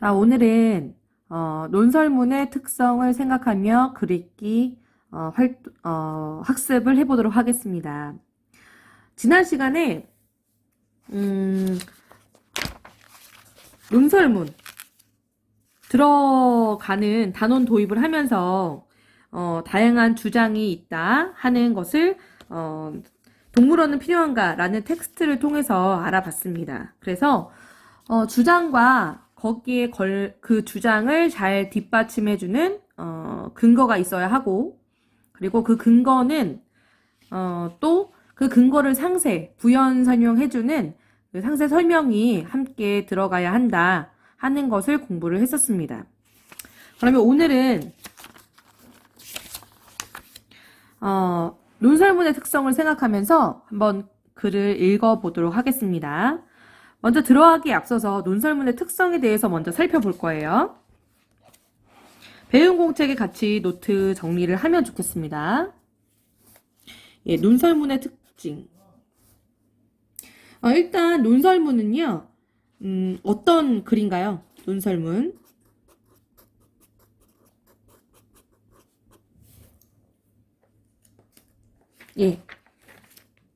자, 오늘은 어, 논설문의 특성을 생각하며 글읽기 어, 활, 어, 학습을 해보도록 하겠습니다. 지난 시간에 음, 논설문 들어가는 단원 도입을 하면서 어, 다양한 주장이 있다 하는 것을 어, 동물원은 필요한가라는 텍스트를 통해서 알아봤습니다. 그래서 어, 주장과 거기에 걸, 그 주장을 잘 뒷받침해주는, 어, 근거가 있어야 하고, 그리고 그 근거는, 어, 또 그 근거를 상세, 부연 설명해주는 그 상세 설명이 함께 들어가야 한다 하는 것을 공부를 했었습니다. 그러면 오늘은, 어, 논설문의 특성을 생각하면서 한번 글을 읽어보도록 하겠습니다. 먼저 들어가기에 앞서서 논설문의 특성에 대해서 먼저 살펴볼 거예요. 배운 공책에 같이 노트 정리를 하면 좋겠습니다. 예, 논설문의 특징. 어, 일단 논설문은요, 음, 어떤 글인가요? 논설문. 예.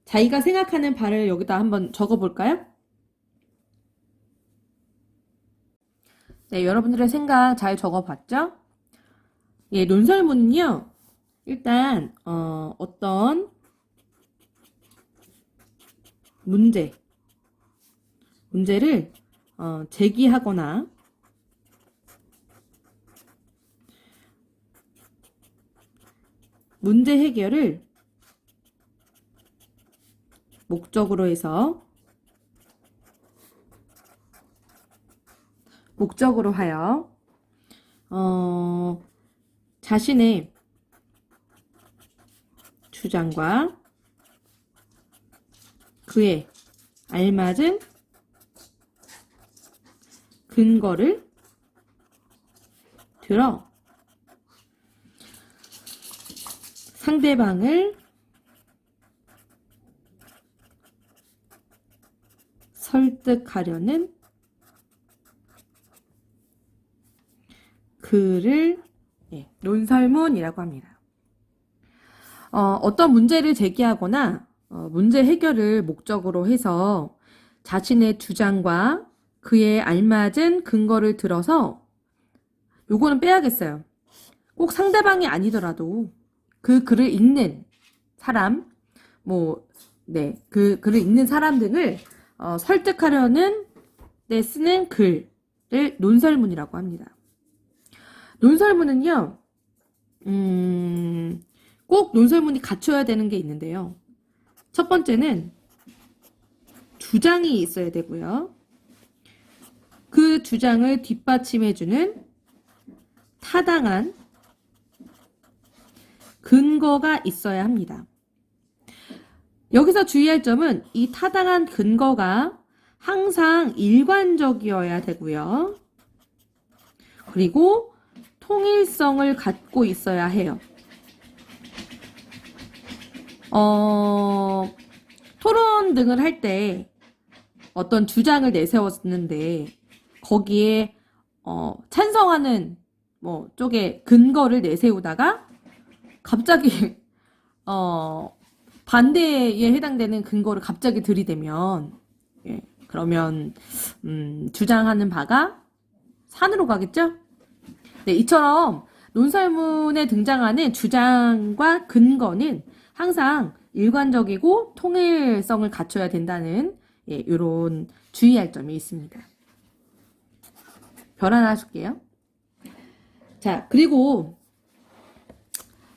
자기가 생각하는 바를 여기다 한번 적어볼까요? 네, 여러분들의 생각 잘 적어봤죠? 예, 논설문은요, 일단, 어, 어떤 문제, 문제를, 어, 제기하거나, 문제 해결을 목적으로 해서 목적으로 하여 어, 자신의 주장과 그에 알맞은 근거를 들어 상대방을 설득하려는 글을 예, 논설문이라고 합니다. 어, 어떤 문제를 제기하거나 어, 문제 해결을 목적으로 해서 자신의 주장과 그에 알맞은 근거를 들어서 요거는 빼야겠어요. 꼭 상대방이 아니더라도 그 글을 읽는 사람, 뭐, 네, 그 글을 읽는 사람 등을 어, 설득하려는 데 쓰는 글을 논설문이라고 합니다. 논설문은요, 음, 꼭 논설문이 갖춰야 되는 게 있는데요. 첫 번째는 주장이 있어야 되고요. 그 주장을 뒷받침해주는 타당한 근거가 있어야 합니다. 여기서 주의할 점은 이 타당한 근거가 항상 일관적이어야 되고요. 그리고 통일성을 갖고 있어야 해요. 어, 토론 등을 할 때 어떤 주장을 내세웠는데 거기에 어, 찬성하는 뭐 쪽에 근거를 내세우다가 갑자기 어, 반대에 해당되는 근거를 갑자기 들이대면 예, 그러면 음, 주장하는 바가 산으로 가겠죠? 네, 이처럼 논설문에 등장하는 주장과 근거는 항상 일관적이고 통일성을 갖춰야 된다는 예, 이런 주의할 점이 있습니다. 별 하나 줄게요. 자, 그리고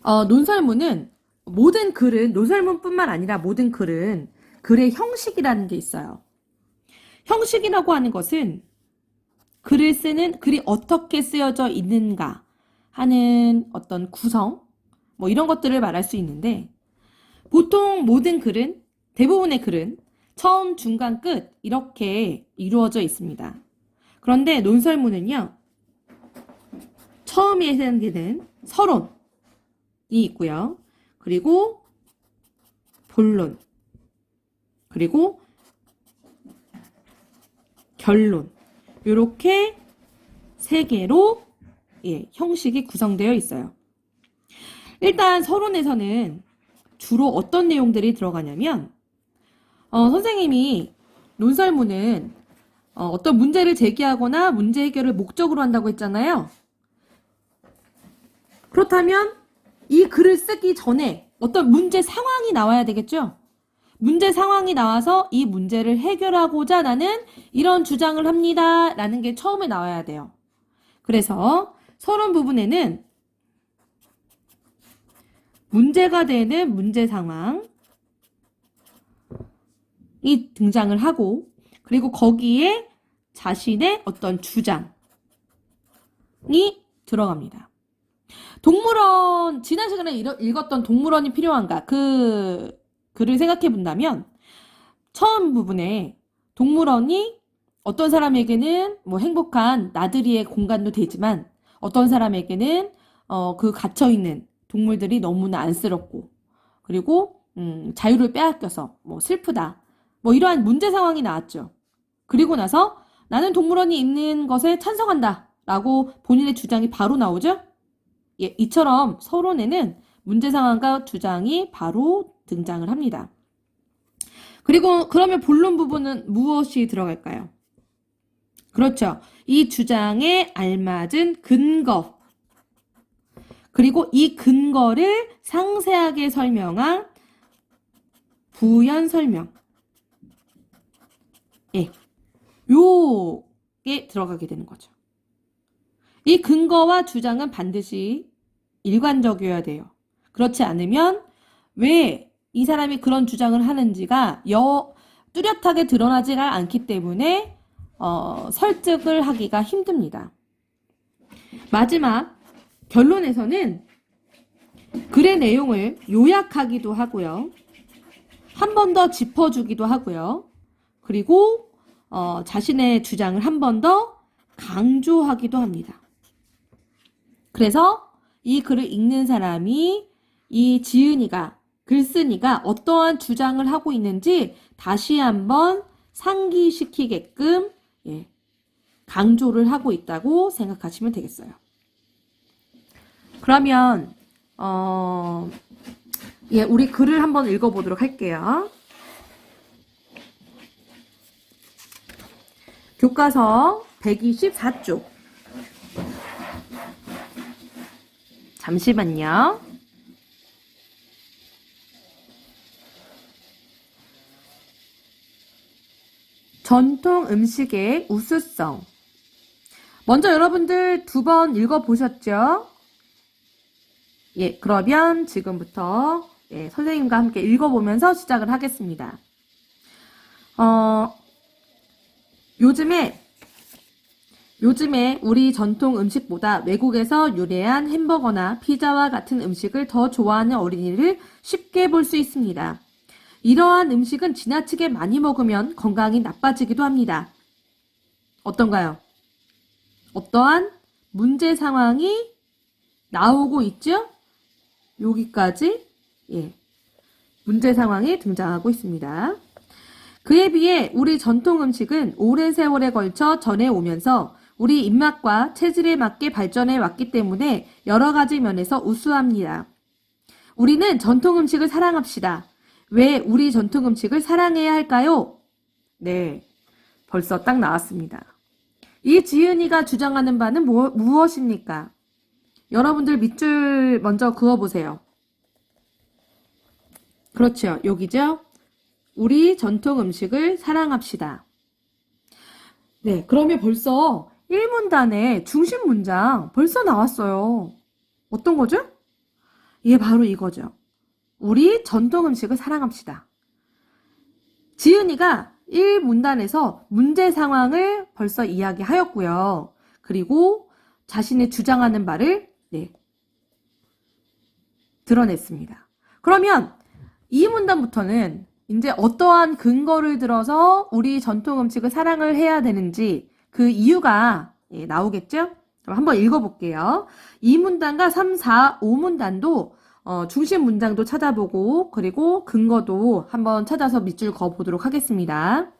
어, 논설문은 모든 글은 논설문뿐만 아니라 모든 글은 글의 형식이라는 게 있어요. 형식이라고 하는 것은 글을 쓰는 글이 어떻게 쓰여져 있는가 하는 어떤 구성 뭐 이런 것들을 말할 수 있는데 보통 모든 글은 대부분의 글은 처음, 중간, 끝 이렇게 이루어져 있습니다. 그런데 논설문은요. 처음에 해당되는 서론이 있고요. 그리고 본론 그리고 결론 이렇게 세 개로 예, 형식이 구성되어 있어요. 일단 서론에서는 주로 어떤 내용들이 들어가냐면 어, 선생님이 논설문은 어, 어떤 문제를 제기하거나 문제 해결을 목적으로 한다고 했잖아요. 그렇다면 이 글을 쓰기 전에 어떤 문제 상황이 나와야 되겠죠? 문제 상황이 나와서 이 문제를 해결하고자 나는 이런 주장을 합니다. 라는 게 처음에 나와야 돼요. 그래서 서론 부분에는 문제가 되는 문제 상황 이 등장을 하고 그리고 거기에 자신의 어떤 주장이 들어갑니다. 동물원 지난 시간에 읽- 읽었던 동물원이 필요한가 그 글을 생각해 본다면 처음 부분에 동물원이 어떤 사람에게는 뭐 행복한 나들이의 공간도 되지만 어떤 사람에게는 어, 그 갇혀 있는 동물들이 너무나 안쓰럽고 그리고 음, 자유를 빼앗겨서 뭐 슬프다 뭐 이러한 문제 상황이 나왔죠. 그리고 나서 나는 동물원이 있는 것에 찬성한다 라고 본인의 주장이 바로 나오죠. 예, 이처럼 서론에는 문제 상황과 주장이 바로 등장을 합니다. 그리고 그러면 본론 부분은 무엇이 들어갈까요? 그렇죠. 이 주장에 알맞은 근거. 그리고 이 근거를 상세하게 설명한 부연 설명. 예. 요게 들어가게 되는 거죠. 이 근거와 주장은 반드시 일관적이어야 돼요. 그렇지 않으면 왜 이 사람이 그런 주장을 하는지가 여 뚜렷하게 드러나지가 않기 때문에 어, 설득을 하기가 힘듭니다. 마지막 결론에서는 글의 내용을 요약하기도 하고요. 한 번 더 짚어주기도 하고요. 그리고 어, 자신의 주장을 한 번 더 강조하기도 합니다. 그래서 이 글을 읽는 사람이 이 지은이가 글쓴이가 어떠한 주장을 하고 있는지 다시 한번 상기시키게끔 예, 강조를 하고 있다고 생각하시면 되겠어요. 그러면 어, 예, 우리 글을 한번 읽어보도록 할게요. 교과서 124쪽. 잠시만요. 전통 음식의 우수성. 먼저 여러분들 두 번 읽어보셨죠? 예, 그러면 지금부터 예, 선생님과 함께 읽어보면서 시작을 하겠습니다. 어, 요즘에 요즘에 우리 전통 음식보다 외국에서 유래한 햄버거나 피자와 같은 음식을 더 좋아하는 어린이를 쉽게 볼 수 있습니다. 이러한 음식은 지나치게 많이 먹으면 건강이 나빠지기도 합니다. 어떤가요? 어떠한 문제 상황이 나오고 있죠? 여기까지 예, 문제 상황이 등장하고 있습니다. 그에 비해 우리 전통 음식은 오랜 세월에 걸쳐 전해오면서 우리 입맛과 체질에 맞게 발전해 왔기 때문에 여러 가지 면에서 우수합니다. 우리는 전통 음식을 사랑합시다. 왜 우리 전통 음식을 사랑해야 할까요? 네, 벌써 딱 나왔습니다. 이 지은이가 주장하는 바는 무, 무엇입니까? 여러분들 밑줄 먼저 그어보세요. 그렇죠. 여기죠? 우리 전통 음식을 사랑합시다. 네, 그러면 벌써 1문단의 중심 문장 벌써 나왔어요. 어떤 거죠? 이게 바로 이거죠. 우리 전통 음식을 사랑합시다. 지은이가 1문단에서 문제 상황을 벌써 이야기하였고요. 그리고 자신의 주장하는 바를 네, 드러냈습니다. 그러면 이 문단부터는 이제 어떠한 근거를 들어서 우리 전통 음식을 사랑을 해야 되는지 그 이유가 예, 나오겠죠? 그럼 한번 읽어볼게요. 이 문단과 3, 4, 5문단도 어, 중심 문장도 찾아보고 그리고 근거도 한번 찾아서 밑줄 그어 보도록 하겠습니다.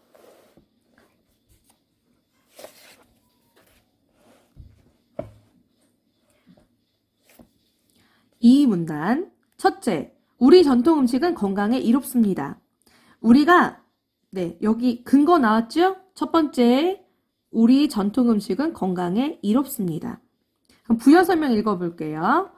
이 문단 첫째, 우리 전통 음식은 건강에 이롭습니다. 우리가 네, 여기 근거 나왔죠? 첫 번째, 우리 전통 음식은 건강에 이롭습니다. 부여 설명 읽어볼게요.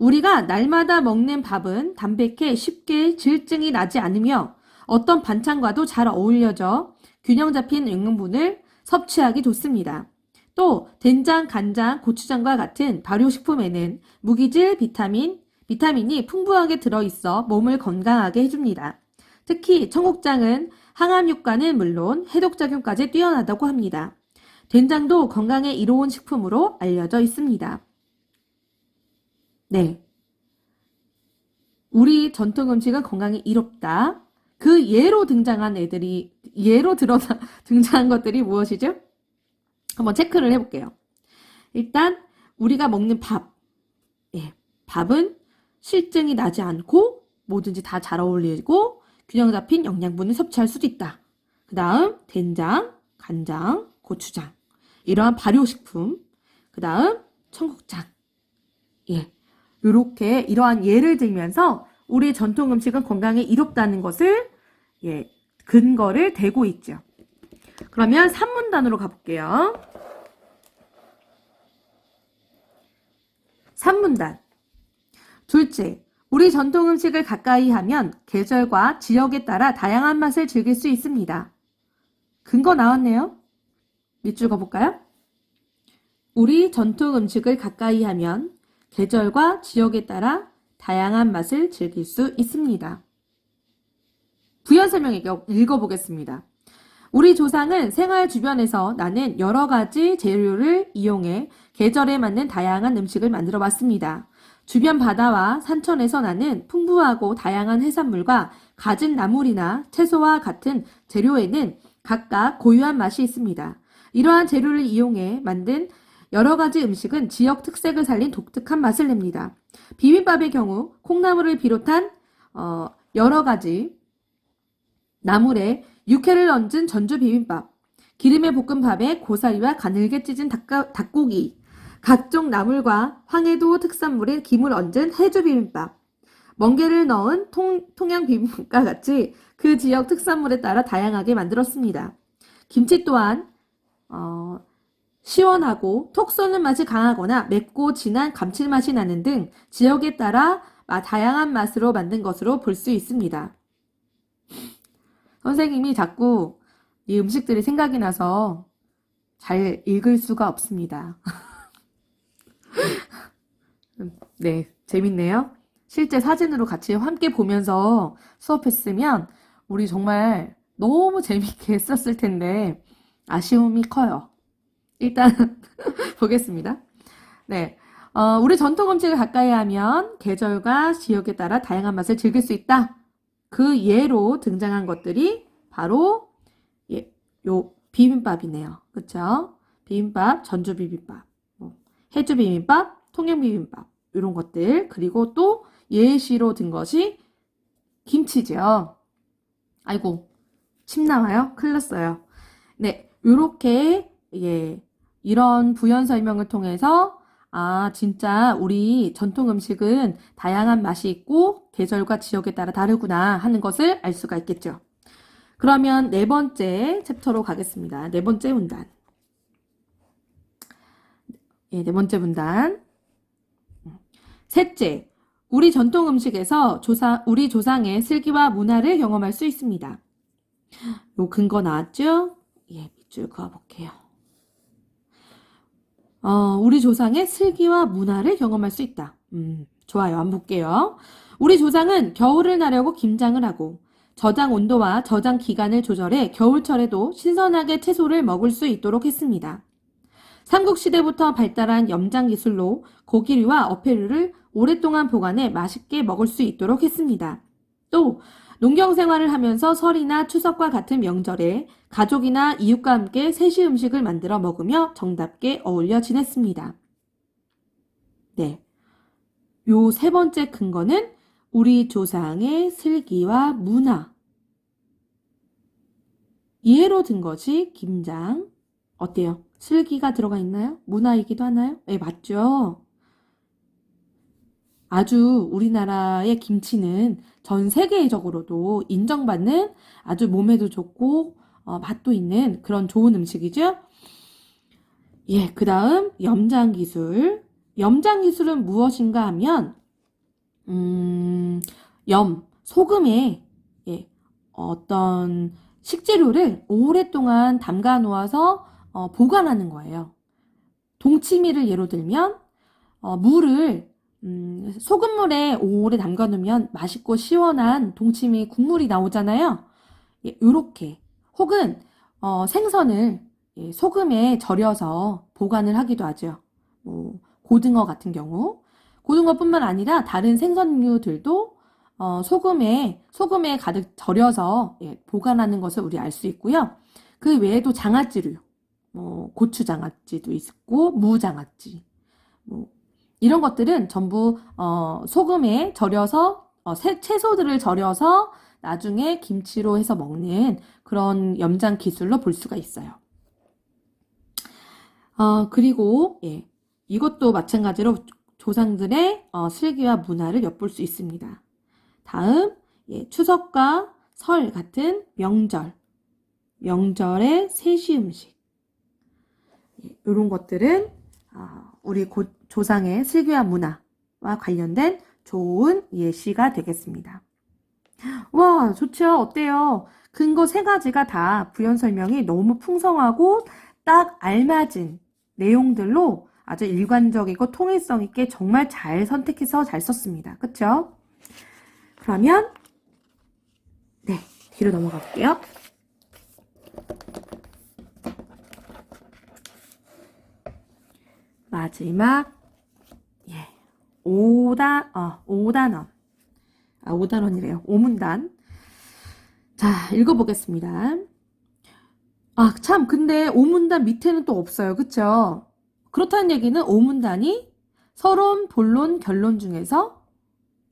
우리가 날마다 먹는 밥은 담백해 쉽게 질증이 나지 않으며 어떤 반찬과도 잘 어울려져 균형 잡힌 영양분을 섭취하기 좋습니다. 또 된장, 간장, 고추장과 같은 발효식품에는 무기질 비타민, 비타민이 풍부하게 들어있어 몸을 건강하게 해줍니다. 특히 청국장은 항암 효과는 물론 해독작용까지 뛰어나다고 합니다. 된장도 건강에 이로운 식품으로 알려져 있습니다. 네. 우리 전통 음식은 건강에 이롭다. 그 예로 등장한 애들이, 예로 드러나, 등장한 것들이 무엇이죠? 한번 체크를 해볼게요. 일단, 우리가 먹는 밥. 예, 밥은 실증이 나지 않고 뭐든지 다 잘 어울리고 균형 잡힌 영양분을 섭취할 수도 있다. 그 다음, 된장, 간장, 고추장. 이러한 발효식품. 그 다음, 청국장. 예. 요렇게 이러한 예를 들면서 우리 전통 음식은 건강에 이롭다는 것을 예, 근거를 대고 있죠. 그러면 3문단으로 가볼게요. 3문단. 둘째, 우리 전통 음식을 가까이 하면 계절과 지역에 따라 다양한 맛을 즐길 수 있습니다. 근거 나왔네요. 밑줄 그어볼까요? 우리 전통 음식을 가까이 하면 계절과 지역에 따라 다양한 맛을 즐길 수 있습니다. 부연 설명 읽어- 읽어보겠습니다. 우리 조상은 생활 주변에서 나는 여러 가지 재료를 이용해 계절에 맞는 다양한 음식을 만들어 왔습니다. 주변 바다와 산천에서 나는 풍부하고 다양한 해산물과 갖은 나물이나 채소와 같은 재료에는 각각 고유한 맛이 있습니다. 이러한 재료를 이용해 만든 여러 가지 음식은 지역 특색을 살린 독특한 맛을 냅니다. 비빔밥의 경우 콩나물을 비롯한 어, 여러 가지 나물에 육회를 얹은 전주 비빔밥, 기름에 볶은 밥에 고사리와 가늘게 찢은 닭가, 닭고기, 각종 나물과 황해도 특산물에 김을 얹은 해주 비빔밥, 멍게를 넣은 통, 통양 비빔밥과 같이 그 지역 특산물에 따라 다양하게 만들었습니다. 김치 또한 어, 시원하고 톡 쏘는 맛이 강하거나 맵고 진한 감칠맛이 나는 등 지역에 따라 마- 다양한 맛으로 만든 것으로 볼 수 있습니다. 선생님이 자꾸 이 음식들이 생각이 나서 잘 읽을 수가 없습니다. 네, 재밌네요. 실제 사진으로 같이 함께 보면서 수업했으면 우리 정말 너무 재밌게 했었을 텐데 아쉬움이 커요. 일단 보겠습니다. 네. 어, 우리 전통 음식을 가까이 하면 계절과 지역에 따라 다양한 맛을 즐길 수 있다. 그 예로 등장한 것들이 바로 예, 요 비빔밥이네요. 그쵸? 비빔밥, 전주 비빔밥, 뭐, 해주 비빔밥, 통영 비빔밥 이런 것들 그리고 또 예시로 든 것이 김치죠. 아이고 침 나와요? 큰일 났어요. 네, 요렇게 예, 이런 부연 설명을 통해서 아, 진짜 우리 전통 음식은 다양한 맛이 있고 계절과 지역에 따라 다르구나 하는 것을 알 수가 있겠죠. 그러면 네 번째 챕터로 가겠습니다. 네 번째 문단. 예, 네 번째 문단. 셋째, 우리 전통 음식에서 조사, 우리 조상의 슬기와 문화를 경험할 수 있습니다. 요 근거 나왔죠? 예, 밑줄 그어볼게요. 어, 우리 조상의 슬기와 문화를 경험할 수 있다. 음, 좋아요. 한번 볼게요. 우리 조상은 겨울을 나려고 김장을 하고 저장 온도와 저장 기간을 조절해 겨울철에도 신선하게 채소를 먹을 수 있도록 했습니다. 삼국시대부터 발달한 염장 기술로 고기류와 어패류를 오랫동안 보관해 맛있게 먹을 수 있도록 했습니다. 또 농경 생활을 하면서 설이나 추석과 같은 명절에 가족이나 이웃과 함께 세시 음식을 만들어 먹으며 정답게 어울려 지냈습니다. 네. 요 세 번째 근거는 우리 조상의 슬기와 문화. 이해로 든 것이 김장. 어때요? 슬기가 들어가 있나요? 문화이기도 하나요? 네, 맞죠? 아주 우리나라의 김치는 전 세계적으로도 인정받는 아주 몸에도 좋고 어, 맛도 있는 그런 좋은 음식이죠. 예, 그 다음 염장 기술. 염장 기술은 무엇인가 하면 음, 염, 소금에 예, 어떤 식재료를 오랫동안 담가 놓아서 어, 보관하는 거예요. 동치미를 예로 들면 어, 물을 음, 소금물에 오래 담가 놓으면 맛있고 시원한 동치미 국물이 나오잖아요. 예, 요렇게 혹은 어, 생선을 예, 소금에 절여서 보관을 하기도 하죠. 뭐 고등어 같은 경우 고등어뿐만 아니라 다른 생선류들도 어, 소금에 소금에 가득 절여서 예, 보관하는 것을 우리 알 수 있고요. 그 외에도 장아찌류, 뭐 고추 장아찌도 있고 무 장아찌, 뭐 이런 것들은 전부 어, 소금에 절여서 어, 새- 채소들을 절여서 나중에 김치로 해서 먹는 그런 염장 기술로 볼 수가 있어요. 어, 그리고 예, 이것도 마찬가지로 조상들의 어, 슬기와 문화를 엿볼 수 있습니다. 다음 예, 추석과 설 같은 명절, 명절의 세시 음식 이런 것들은 아, 우리 고- 조상의 슬기와 문화와 관련된 좋은 예시가 되겠습니다. 와, 좋죠? 어때요? 근거 세 가지가 다 부연 설명이 너무 풍성하고 딱 알맞은 내용들로 아주 일관적이고 통일성 있게 정말 잘 선택해서 잘 썼습니다. 그쵸? 그러면, 네, 뒤로 넘어가 볼게요. 마지막, 예, 5단, 어, 5단원. 아, 5단원이래요. 5문단. 자, 읽어 보겠습니다. 아, 참, 근데 5문단 밑에는 또 없어요. 그쵸? 그렇다는 얘기는 5문단이 서론, 본론, 결론 중에서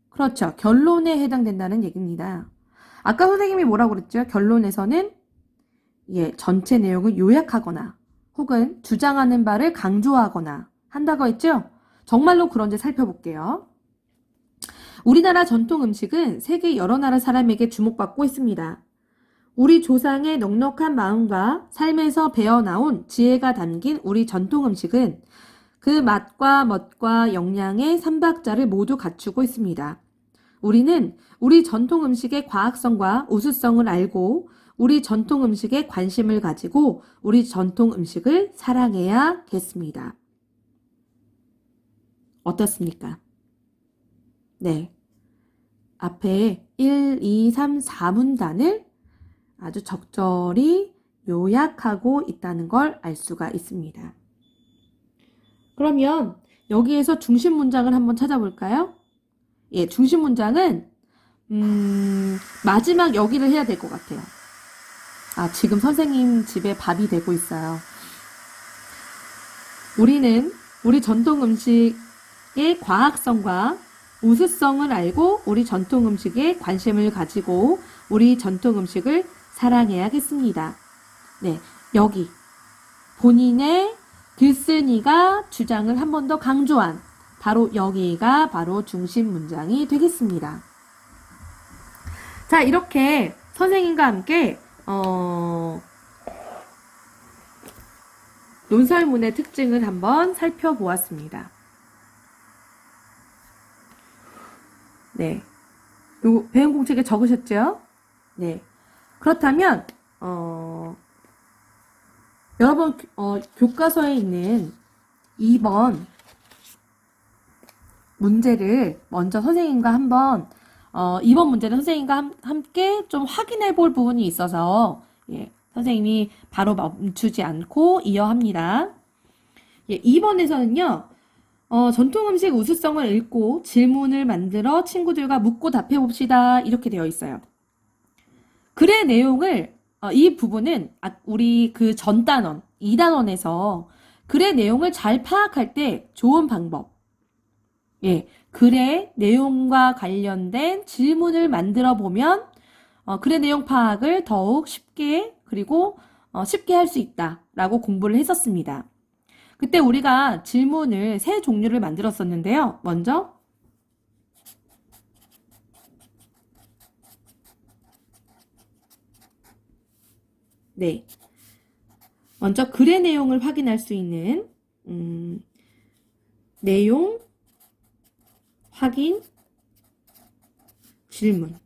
그렇죠. 결론에 해당된다는 얘기입니다. 아까 선생님이 뭐라고 그랬죠? 결론에서는 예, 전체 내용을 요약하거나 혹은 주장하는 바를 강조하거나 한다고 했죠? 정말로 그런지 살펴볼게요. 우리나라 전통 음식은 세계 여러 나라 사람에게 주목받고 있습니다. 우리 조상의 넉넉한 마음과 삶에서 배어나온 지혜가 담긴 우리 전통 음식은 그 맛과 멋과 영양의 삼박자를 모두 갖추고 있습니다. 우리는 우리 전통 음식의 과학성과 우수성을 알고 우리 전통 음식에 관심을 가지고 우리 전통 음식을 사랑해야겠습니다. 어떻습니까? 네. 앞에 1, 2, 3, 4문단을 아주 적절히 요약하고 있다는 걸 알 수가 있습니다. 그러면 여기에서 중심 문장을 한번 찾아볼까요? 예, 중심 문장은 음, 마지막 여기를 해야 될 것 같아요. 아, 지금 선생님 집에 밥이 되고 있어요. 우리는 우리 전통 음식의 과학성과 우수성을 알고 우리 전통 음식에 관심을 가지고 우리 전통 음식을 사랑해야겠습니다. 네, 여기 본인의 글쓴이가 주장을 한 번 더 강조한 바로 여기가 바로 중심 문장이 되겠습니다. 자, 이렇게 선생님과 함께 어, 논설문의 특징을 한번 살펴보았습니다. 네. 요 배운 공책에 적으셨죠? 네. 그렇다면 어, 여러분 어, 교과서에 있는 2번 문제를 먼저 선생님과 한번 어, 2번 문제는 선생님과 함, 함께 좀 확인해 볼 부분이 있어서 예, 선생님이 바로 멈추지 않고 이어합니다. 예, 2번에서는요. 어, 전통 음식 우수성을 읽고 질문을 만들어 친구들과 묻고 답해 봅시다. 이렇게 되어 있어요. 글의 내용을 어, 이 부분은 아, 우리 그 전 단원, 2단원에서 글의 내용을 잘 파악할 때 좋은 방법. 예, 글의 내용과 관련된 질문을 만들어 보면 어, 글의 내용 파악을 더욱 쉽게 그리고 어, 쉽게 할 수 있다라고 공부를 했었습니다. 그때 우리가 질문을 세 종류를 만들었었는데요. 먼저 네. 먼저 글의 내용을 확인할 수 있는 음, 내용 확인 질문.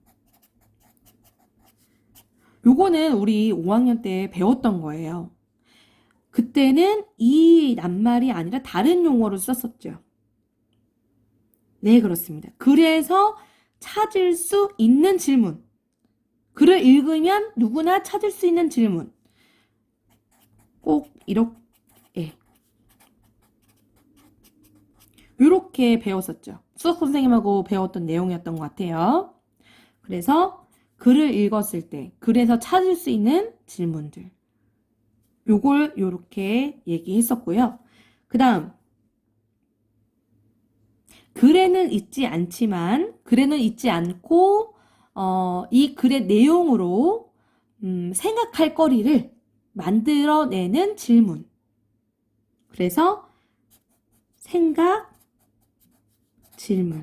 요거는 우리 5학년 때 배웠던 거예요. 그때는 이 낱말이 아니라 다른 용어로 썼었죠. 네, 그렇습니다. 그래서 찾을 수 있는 질문. 글을 읽으면 누구나 찾을 수 있는 질문. 꼭 이렇게 예. 이렇게 배웠었죠. 수학 선생님하고 배웠던 내용이었던 것 같아요. 그래서 글을 읽었을 때 글에서 찾을 수 있는 질문들. 요걸 요렇게 얘기했었고요. 그 다음 글에는 있지 않지만 글에는 있지 않고 어, 이 글의 내용으로 음, 생각할 거리를 만들어내는 질문. 그래서 생각 질문.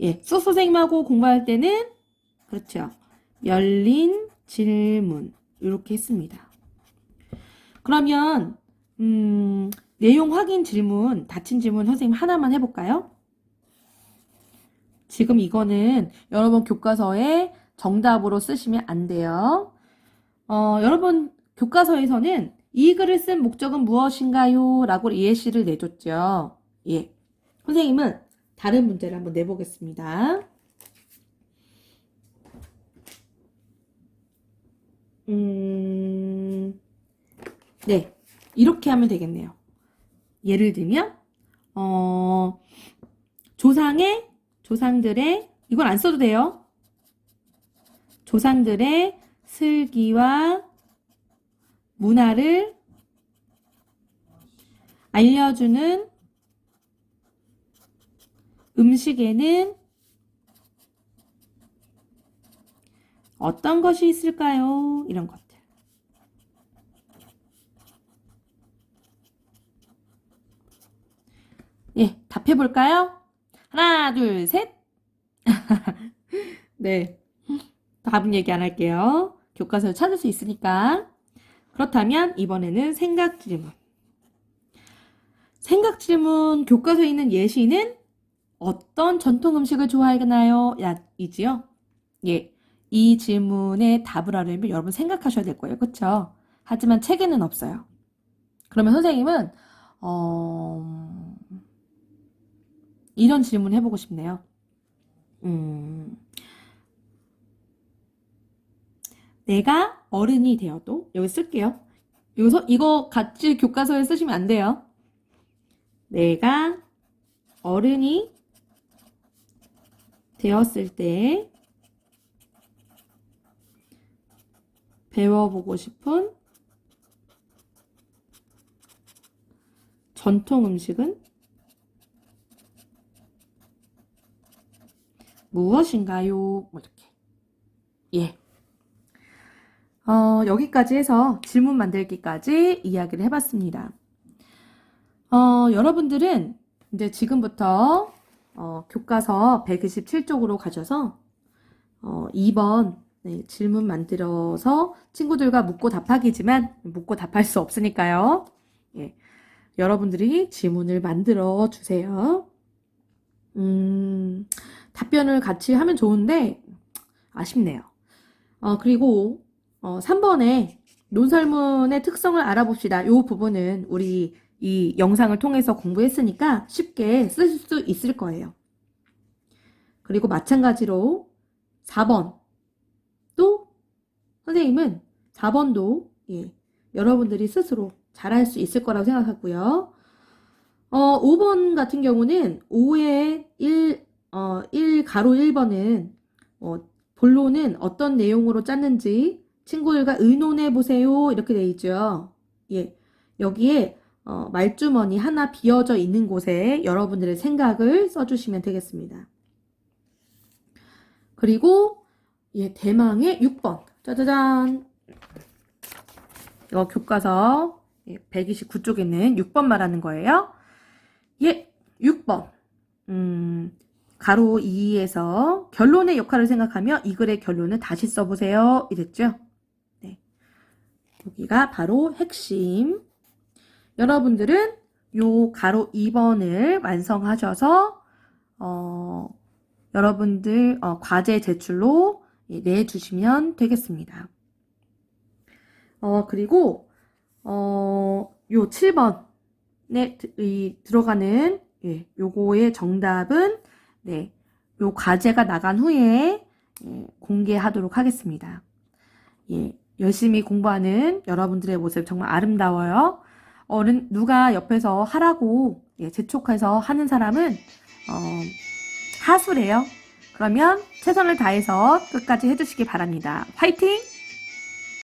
예, 수학 선생님하고 공부할 때는 그렇죠. 열린 질문 이렇게 했습니다. 그러면 음, 내용 확인 질문, 닫힌 질문 선생님 하나만 해볼까요? 지금 이거는 여러분 교과서에 정답으로 쓰시면 안 돼요. 어, 여러분 교과서에서는 이 글을 쓴 목적은 무엇인가요? 라고 예시를 내줬죠. 예. 선생님은 다른 문제를 한번 내보겠습니다. 음, 네. 이렇게 하면 되겠네요. 예를 들면, 어, 조상의, 조상들의, 이건 안 써도 돼요. 조상들의 슬기와 문화를 알려주는 음식에는 어떤 것이 있을까요? 이런 것들. 예, 답해 볼까요? 하나, 둘, 셋. 네. 답은 얘기 안 할게요. 교과서를 찾을 수 있으니까. 그렇다면 이번에는 생각 질문. 생각 질문 교과서에 있는 예시는 어떤 전통 음식을 좋아하나요? 야, 이지요? 예. 이 질문에 답을 하려면 여러분 생각하셔야 될 거예요. 그쵸? 하지만 책에는 없어요. 그러면 선생님은, 어, 이런 질문 해보고 싶네요. 음, 내가 어른이 되어도, 여기 쓸게요. 여기서 이거 같이 교과서에 쓰시면 안 돼요. 내가 어른이 되었을 때 배워보고 싶은 전통 음식은 무엇인가요? 뭐 이렇게. 예. 어, 여기까지 해서 질문 만들기까지 이야기를 해봤습니다. 어, 여러분들은 이제 지금부터 어, 교과서 127쪽으로 가셔서 어, 2번 네, 질문 만들어서 친구들과 묻고 답하기지만 묻고 답할 수 없으니까요. 예, 여러분들이 질문을 만들어 주세요. 음, 답변을 같이 하면 좋은데 아쉽네요. 어, 그리고 어, 3번에 논설문의 특성을 알아봅시다. 이 부분은 우리 이 영상을 통해서 공부했으니까 쉽게 쓸 수 있을 거예요. 그리고 마찬가지로 4번 또 선생님은 4번도 예, 여러분들이 스스로 잘할 수 있을 거라고 생각하고요. 어, 5번 같은 경우는 5의 1, 어, 1 가로 1번은 어, 본론은 어떤 내용으로 짰는지 친구들과 의논해 보세요. 이렇게 돼 있죠. 예. 여기에 어, 말주머니 하나 비어져 있는 곳에 여러분들의 생각을 써주시면 되겠습니다. 그리고 예, 대망의 6번. 짜자잔. 이거 교과서 129쪽에 있는 6번 말하는 거예요. 예, 6번. 음, 가로 2에서 결론의 역할을 생각하며 이 글의 결론을 다시 써보세요. 이랬죠? 네. 여기가 바로 핵심. 여러분들은 요 가로 2번을 완성하셔서, 어, 여러분들, 어, 과제 제출로 예, 내주시면 되겠습니다. 어, 그리고, 어, 요 7번에 이 들어가는, 예, 요거의 정답은, 네, 요 과제가 나간 후에, 예, 공개하도록 하겠습니다. 예, 열심히 공부하는 여러분들의 모습 정말 아름다워요. 어른, 누가 옆에서 하라고, 예, 재촉해서 하는 사람은, 어, 하수래요. 그러면 최선을 다해서 끝까지 해주시기 바랍니다. 화이팅!